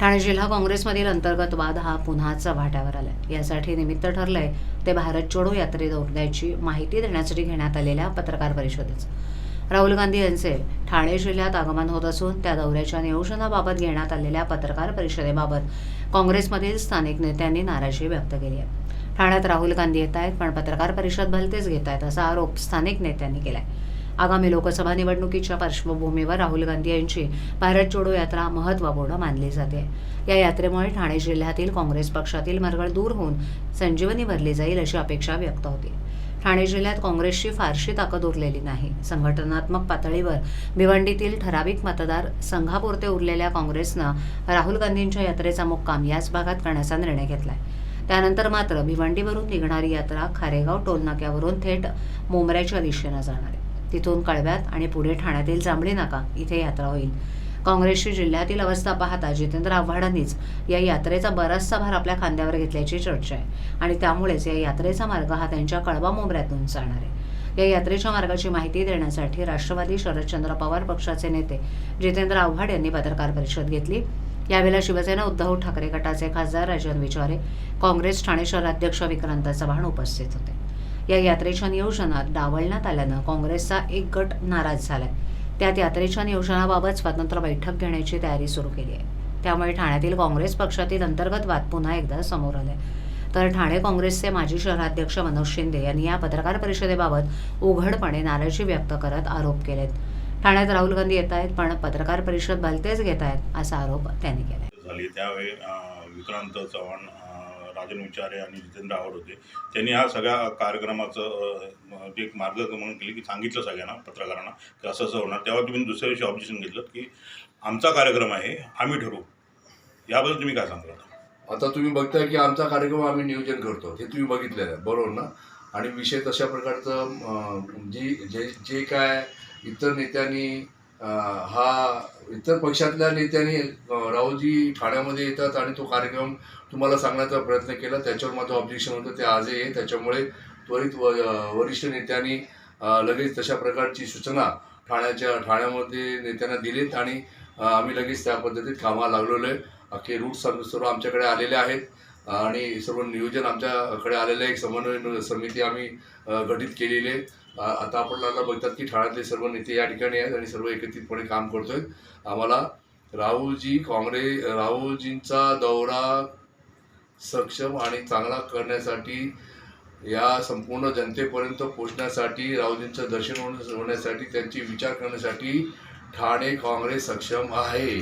ठाणे जिल्हा काँग्रेसमधील अंतर्गत वाद हा पुन्हा चव्हाट्यावर आलाय. यासाठी निमित्त ठरलंय ते भारत छोडो यात्रेत दौडण्याची माहिती देण्यासाठी घेण्यात आलेल्या पत्रकार परिषदेचं. राहुल गांधी यांचे ठाणे जिल्ह्यात आगमन होत असून त्या दौऱ्याच्या नियोजनाबाबत घेण्यात आलेल्या पत्रकार परिषदेबाबत काँग्रेसमधील स्थानिक नेत्यांनी नाराजी व्यक्त केली आहे. ठाण्यात राहुल गांधी येत आहेत पण पत्रकार परिषद भलतेच घेत आहेत असा आरोप स्थानिक नेत्यांनी केलाय. आगामी लोकसभा निवडणुकीच्या पार्श्वभूमीवर राहुल गांधी यांची भारत जोडो यात्रा महत्त्वपूर्ण मानली जाते. या यात्रेमुळे ठाणे जिल्ह्यातील काँग्रेस पक्षातील मरगळ दूर होऊन संजीवनी भरली जाईल अशी अपेक्षा व्यक्त होती. ठाणे जिल्ह्यात काँग्रेसची फारशी ताकद उरलेली नाही. संघटनात्मक पातळीवर भिवंडीतील ठराविक मतदार संघापुरते उरलेल्या काँग्रेसनं राहुल गांधींच्या यात्रेचा मुक्काम याच भागात करण्याचा निर्णय घेतलाय. त्यानंतर मात्र भिवंडीवरून निघणारी यात्रा खारेगाव टोलनाक्यावरून थेट मोमऱ्याच्या दिशेनं जाणार आहे. तिथून कळव्यात आणि पुढे ठाण्यातील जांभळी नाका इथे यात्रा होईल. काँग्रेसची जिल्ह्यातील अवस्था पाहता जितेंद्र आव्हाडांनीच या यात्रेचा बराचसा भार आपल्या खांद्यावर घेतल्याची चर्चा आहे आणि त्यामुळेच या यात्रेचा मार्ग हा त्यांच्या कळवा मुंबऱ्यातून जाणार आहे. या यात्रेच्या मार्गाची माहिती देण्यासाठी राष्ट्रवादी शरदचंद्र पवार पक्षाचे नेते जितेंद्र आव्हाड यांनी पत्रकार परिषद घेतली. यावेळेला शिवसेना उद्धव ठाकरे गटाचे खासदार राजन विचारे काँग्रेस ठाणे शहराध्यक्ष विक्रांत चव्हाण उपस्थित होते. या यात्रेच्या नियोजनात डावलण्यात आल्यानं काँग्रेसचा एक गट नाराज झालाय. त्यात यात्रेच्या नियोजनाबाबत स्वतंत्र बैठक घेण्याची तयारी सुरू केली आहे. त्यामुळे ठाण्यातील काँग्रेस पक्षातील अंतर्गत वाद पुन्हा एकदा समोर आले. तर ठाणे काँग्रेसचे माजी शहराध्यक्ष मनोज शिंदे यांनी या पत्रकार परिषदेबाबत उघडपणे नाराजी व्यक्त करत आरोप केलेत. ठाण्यात राहुल गांधी येत आहेत पण पत्रकार परिषद भलतेच घेत आहेत असा आरोप त्यांनी केला झाली त्यावेळी विक्रांत चव्हाण महाजन विचारे आणि जितेंद्र आव्हाड होते. त्यांनी हा सगळ्या कार्यक्रमाचं जे एक मार्गक्रमण केले की सांगितलं सगळ्यांना पत्रकारांना की असं असं होणार. तेव्हा तुम्ही दुसऱ्या दिवशी ऑब्जेक्शन घेतलं की आमचा कार्यक्रम आहे आम्ही ठरवू. याबद्दल तुम्ही काय सांगता? आता तुम्ही बघताय की आमचा कार्यक्रम आम्ही नियोजन करतो. हे तुम्ही बघितलेलं आहे. बरोबर ना? आणि विषय तशा प्रकारचं जी जे जे काय इतर नेत्यांनी हा इतर पक्षातल्या नेत्यांनी अं, राहुलजी ठाण्यामध्ये येतात आणि तो कार्यक्रम तुम्हाला सांगण्याचा प्रयत्न केला. त्याच्यावर माझं ऑब्जेक्शन होतं. ते आजही आहे. त्याच्यामुळे त्वरित व वरिष्ठ नेत्यांनी लगेच तशा प्रकारची सूचना ठाण्याच्या ठाण्यामध्ये नेत्यांना दिलीत आणि आम्ही लगेच त्या पद्धतीत कामाला लागलेलो आहे. अख्खे रूट सर्व सर्व आमच्याकडे आलेले आहेत. आणि सर्व नियोजन आमच्याकडे आलेलं आहे. एक समन्वय समिती आम्ही गठीत केलेली आहे. आता आपल्याला बघतात की ठाण्यातले सर्व नेते या ठिकाणी आहेत आणि सर्व एकत्रितपणे काम करतोय. आम्हाला राहुलजी काँग्रेस राहुलजींचा दौरा सक्षम आणि चांगला करण्यासाठी या संपूर्ण जनतेपर्यंत पोहोचण्यासाठी राहुलजींचं दर्शन होण्यासाठी त्यांची विचार करण्यासाठी ठाणे काँग्रेस सक्षम आहे.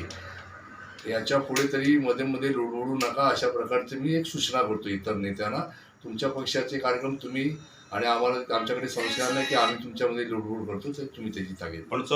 याच्यापुढे तरी मध्ये मध्ये लुडवडू नका अशा प्रकारची मी एक सूचना करतो इतर नेत्यांना. तुमच्या पक्षाचे कार्यक्रम तुम्ही आणि आम्हाला आमच्याकडे संशय नाही की आम्ही तुमच्यामध्ये लुडबुड करतो तर तुम्ही त्याची ताकीद पण सर